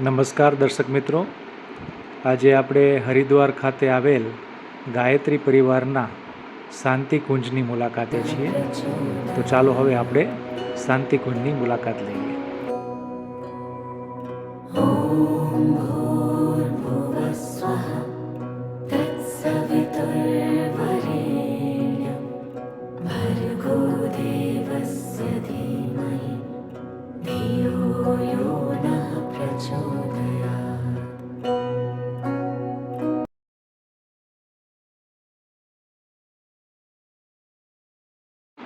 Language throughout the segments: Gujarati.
નમસ્કાર દર્શક મિત્રો. આજે આપણે હરિદ્વાર ખાતે આવેલ ગાયત્રી પરિવારના શાંતિ કુંજની મુલાકાતે છીએ. તો ચાલો હવે આપણે શાંતિ કુંજની મુલાકાત લઈએ.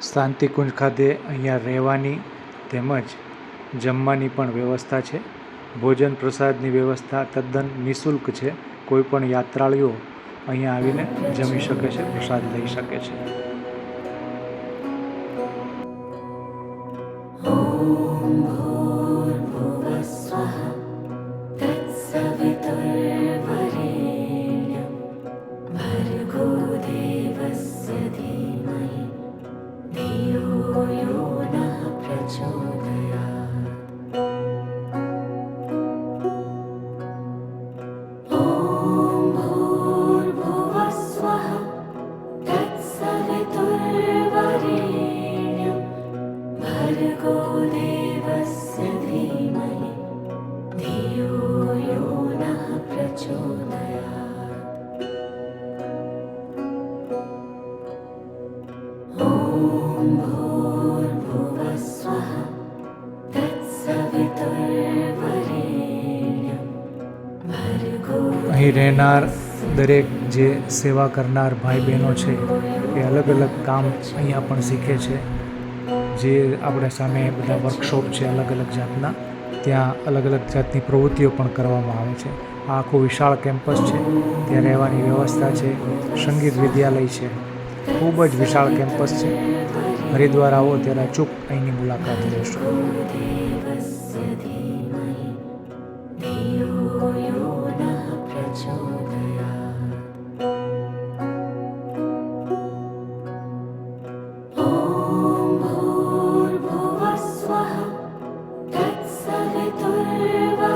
શાંતિકુંજ ખાતે અહીંયા રહેવાની તેમજ જમવાની પણ વ્યવસ્થા છે. ભોજન પ્રસાદની વ્યવસ્થા તદ્દન નિઃશુલ્ક છે. કોઈપણ યાત્રાળુઓ અહીંયા આવીને જમી શકે છે, પ્રસાદ લઈ શકે છે. Oh અહીં રહેનાર દરેક જે સેવા કરનાર ભાઈ બહેનો છે, એ અલગ અલગ કામ અહીંયા પણ શીખે છે. જે આપણે સામે બધા વર્કશોપ છે અલગ અલગ જાતના, ત્યાં અલગ અલગ જાતની પ્રવૃત્તિઓ પણ કરવામાં આવે છે. આ આખું વિશાળ કેમ્પસ છે, ત્યાં રહેવાની વ્યવસ્થા છે, સંગીત વિદ્યાલય છે. ખૂબ જ વિશાળ કેમ્પસ છે. હરિદ્વાર આવો, ત્યારે અચૂક અહીંની મુલાકાત લેશો.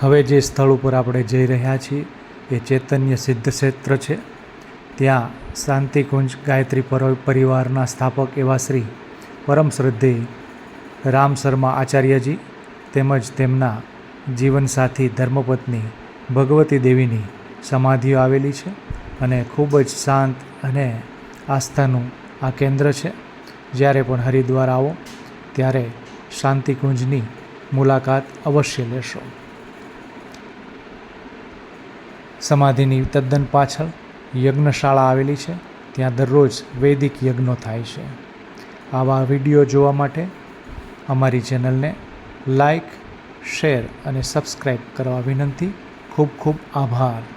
હવે જે સ્થળ ઉપર આપણે જઈ રહ્યા છીએ, એ ચૈતન્ય સિદ્ધ ક્ષેત્ર છે. ત્યાં શાંતિકુંજ ગાયત્રી પર- પરિવારના સ્થાપક એવા શ્રી પરમ શ્રદ્ધે રામ શર્મા આચાર્યજી તેમજ તેમના જીવનસાથી ધર્મપત્ની ભગવતી દેવીની સમાધિઓ આવેલી છે અને ખૂબ જ શાંત અને આસ્થાનું આ કેન્દ્ર છે. જ્યારે પણ હરિદ્વાર આવો, ત્યારે શાંતિકુંજની મુલાકાત અવશ્ય લેશો. સમાધિની તદ્દન પાછળ યજ્ઞશાળા આવેલી છે. ત્યાં દરરોજ વૈદિક યજ્ઞો થાય છે. આવા વીડિયો જોવા માટે અમારી ચેનલને લાઈક શેર અને સબસ્ક્રાઈબ કરવા વિનંતી. ખૂબ ખૂબ આભાર.